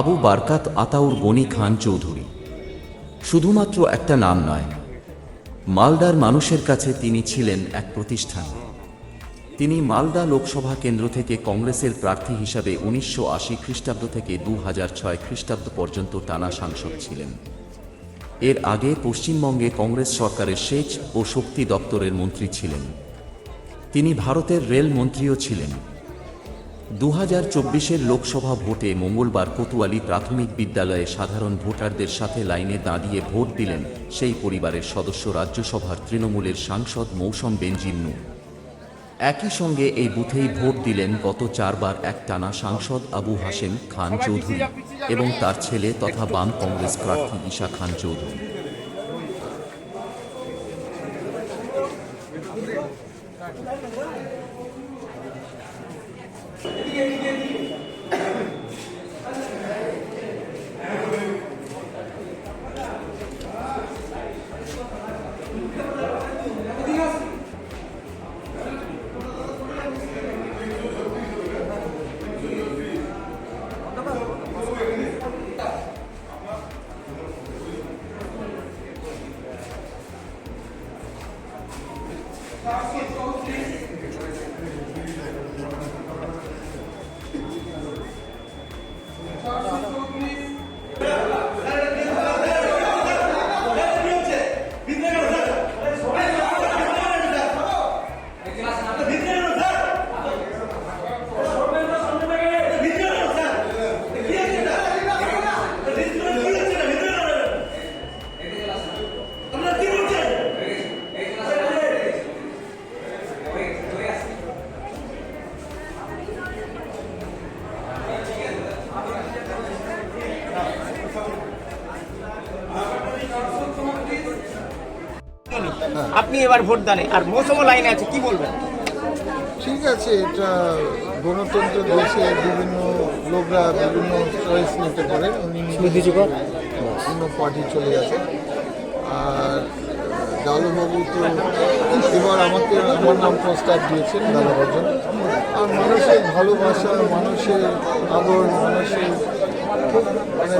আবু বারকাত আতাউর গনি খান চৌধুরী। শুধুমাত্র একটা নাম নয়, মালদার মানুষের কাছে তিনি ছিলেন এক প্রতিষ্ঠান। তিনি মালদা লোকসভা কেন্দ্র থেকে কংগ্রেসের প্রার্থী হিসাবে উনিশশো আশি খ্রিস্টাব্দ থেকে দু হাজার ছয় খ্রিস্টাব্দ পর্যন্ত টানা সাংসদ ছিলেন। এর আগে পশ্চিমবঙ্গে কংগ্রেস সরকারের সেচ ও শক্তি দপ্তরের মন্ত্রী ছিলেন। তিনি ভারতের রেল মন্ত্রীও ছিলেন। দু হাজার লোকসভা ভোটে মঙ্গলবার কোতোয়ালি প্রাথমিক বিদ্যালয়ে সাধারণ ভোটারদের সাথে লাইনে দাঁড়িয়ে ভোট দিলেন সেই পরিবারের সদস্য রাজ্যসভার তৃণমূলের সাংসদ মৌসম বেঞ্জিন্নু একই সঙ্গে এই বুথেই ভোট দিলেন গত চারবার এক টানা সাংসদ আবু হাশেম খান চৌধুরী এবং তার ছেলে তথা বাম কংগ্রেস প্রার্থী ঈশা খান চৌধুরী। এদিকে আপনি এবার ভোট দানে আর মৌসুম লাইনে আছে কি বলবেন? ঠিক আছে এটা গণতন্ত্র দেশে বিভিন্ন লোকরা বিভিন্ন চয়েস নিতে পারেন উনি অন্য পার্টি চলে গেছে। আর ডালুবাবু তো এবার আমাকে আমার নাম প্রস্তাব দিয়েছেন দাদাবার জন্য। আর মানুষের ভালোবাসা মানুষের আদর মানুষের খুব মানে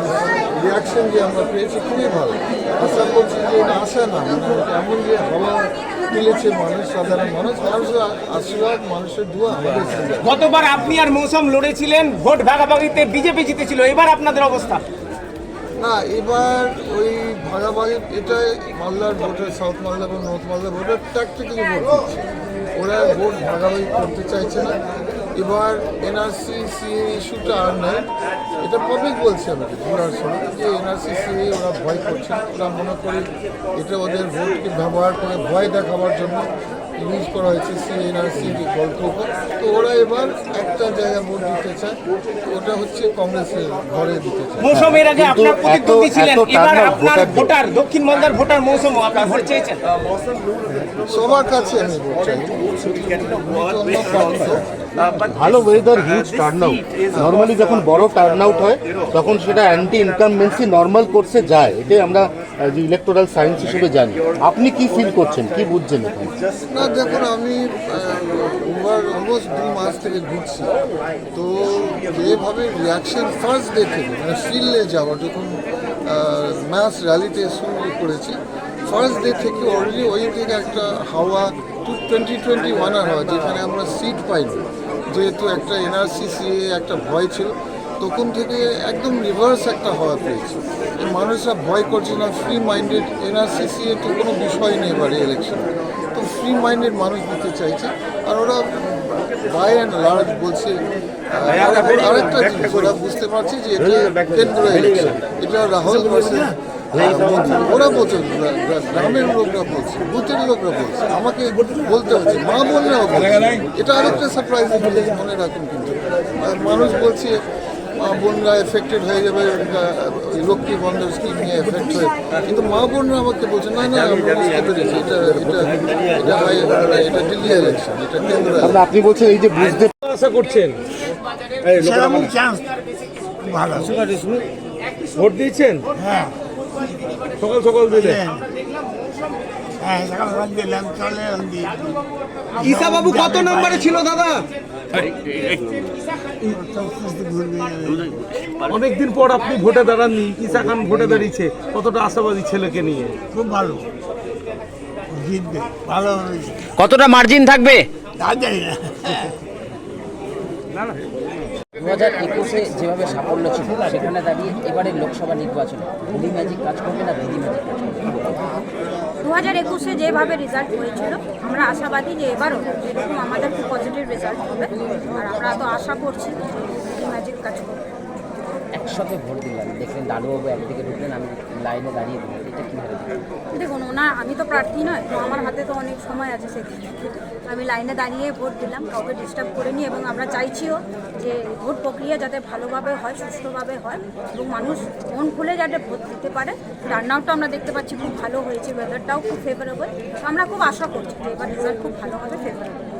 রিয়াকশন যে আমরা পেয়েছি খুবই ভালো। আশা করছি যে এটা আশা না মানে এমন যে হাওয়া তুলেছে মানুষ সাধারণ মানুষ মানুষের আশীর্বাদ মানুষের দোয়া আমাদের গতবার আপনি আর মৌসুম লড়েছিলেন ভোট ভাগাভাগিতে বিজেপি জিতেছিল এবার আপনাদের অবস্থা? না এবার ওই ভাগাভাগি এটা মালদার ভোটের সাউথ মালদা এবং নর্থ মালদা ভোটের ট্যাকটিক্যালি ভোট ওরা ভোট ভাগাভাগি করতে চাইছে না। এবার এনআরসি সিএ ইস্যুটা আর নেই। এটা পাবলিক বলছে আমাকে ঘোরার সময় যে এনআরসি সিএ ওরা ভয় করছে ওরা মনে করি এটা ওদের ভোটকে ব্যবহার করে ভয় দেখাবার জন্য ইউজ করা হয়েছে সিএ এনআরসি গল্প তো ওরা এবার একটা জায়গায় ভোট দিতে চায় ওটা হচ্ছে কংগ্রেসের ঘরে দিতে চায়। মৌসুম এর আগে আপনার প্রতিদ্বন্দ্বী ছিলেন এবার আপনার ভোটার দক্ষিণ মালদার ভোটার মৌসুম আপনি ভোট চেয়েছেন। সবার কাছে আমি ভোট চাই। ভালো weather huge turn out normally যখন বড় টার্ন আউট হয়, তখন সেটা অ্যান্টি ইনকামবেন্সি নর্মাল কোর্সে যায়। এটাই আমরা যে ইলেকটোরাল সায়েন্স হিসেবে জানি। আপনি কি ফিল করছেন? কি বুঝছেন এখানে? না, দেখুন, আমি অলমোস্ট দু মাস থেকে ঘুরছি। তো যেভাবে রিয়াকশন ফার্স্ট থেকে মানে ফিল্ডে যাওয়া, যখন ম্যাচ র্যালিতে শুরু করেছি ফার্স্ট ডে থেকে অলরেডি ওই থেকে একটা হাওয়া টু টোয়েন্টি টোয়েন্টি ওয়ান আর হাওয়া যেখানে আমরা সিট পাইনি। যেহেতু একটা এনআরসিসি একটা ভয় ছিল, তখন থেকে একদম রিভার্স একটা হওয়া পেয়েছে। মানুষরা ভয় করছে না ফ্রি মাইন্ডেড এনআরসিসি তো কোনো বিষয় নেই এবারে ইলেকশন তো ফ্রি মাইন্ডেড মানুষ দিতে চাইছে, আর ওরা বাই অ্যান্ড লার্জ বলছে আরেকটা জিনিস, ওরা বুঝতে পারছে যে এটা কেন্দ্র ইলেকশন এটা রাহুল ভার্সেস ওরা বলছে গ্রা- গ্রা- গ্রামের লোকরা বলছে বুথের লোকরা বলছে আমাকে বলতে হচ্ছে মা বোনরাও বলছে। এটা আরেকটা সারপ্রাইজ মনে রাখুন কিন্তু। আর মানুষ বলছে মা বোনরা এফেক্টেড হয়ে যাবে লক্ষ্মী বন্ধন স্কিম নিয়ে এফেক্ট হয়ে। কিন্তু মা বোনরা আমাকে বলছে না না আমরা বুঝতে পেরেছি এটা এটা এটা এটা দিল্লি ইলেকশন এটা কেন্দ্র। আপনি বলছেন এই যে বুঝতে আশা করছেন? সেরকম চান্স ভালো। ভোট দিয়েছেন? হ্যাঁ। সকাল সকাল দিলে। হ্যাঁ ঈশা বাবু কত নম্বরে ছিল দাদা? অনেকদিন পর আপনি ভোটে দাঁড়াননি। ইসা খান ভোটে দাঁড়িয়েছে। কতটা আশাবাদী ছেলেকে নিয়ে? খুব ভালো। জিতবে ভালো কতটা মার্জিন থাকবে? না। দু হাজার একুশে যেভাবে সাফল্য ছিল, সেখানে দাঁড়িয়ে এবারে লোকসভা নির্বাচনে হোলি ম্যাজিক কাজ করবে না দিদি ম্যাজিক কাজ করবে? দু হাজার একুশে যেভাবে রেজাল্ট হয়েছিল, আমরা আশাবাদী যে এবারও এরকম আমাদের খুব পজিটিভ রেজাল্ট হবে। আর আমরা তো আশা করছি ম্যাজিক কাজ করবে। একসাথে ভোট দিলাম। দেখলেন দাদুবাবু একদিকে ঢুকলেন, আমি লাইনে দাঁড়িয়ে দিলাম। এটা কীভাবে? দেখুন, ওনা, আমি তো প্রার্থী নয়, তো আমার হাতে তো অনেক সময় আছে সেদিকে আমি লাইনে দাঁড়িয়ে ভোট দিলাম, কাউকে ডিস্টার্ব করিনি এবং আমরা চাইছিও যে ভোট প্রক্রিয়া যাতে ভালোভাবে হয়, সুষ্ঠুভাবে হয় এবং মানুষ মন খুলে যাতে ভোট দিতে পারে। আউটটা আমরা দেখতে পাচ্ছি খুব ভালো হয়েছে ওয়েদারটাও খুব ফেভারেবল আমরা খুব আশা করছি যে এবার রেজাল্ট খুব ভালো হবে ফেভারেবল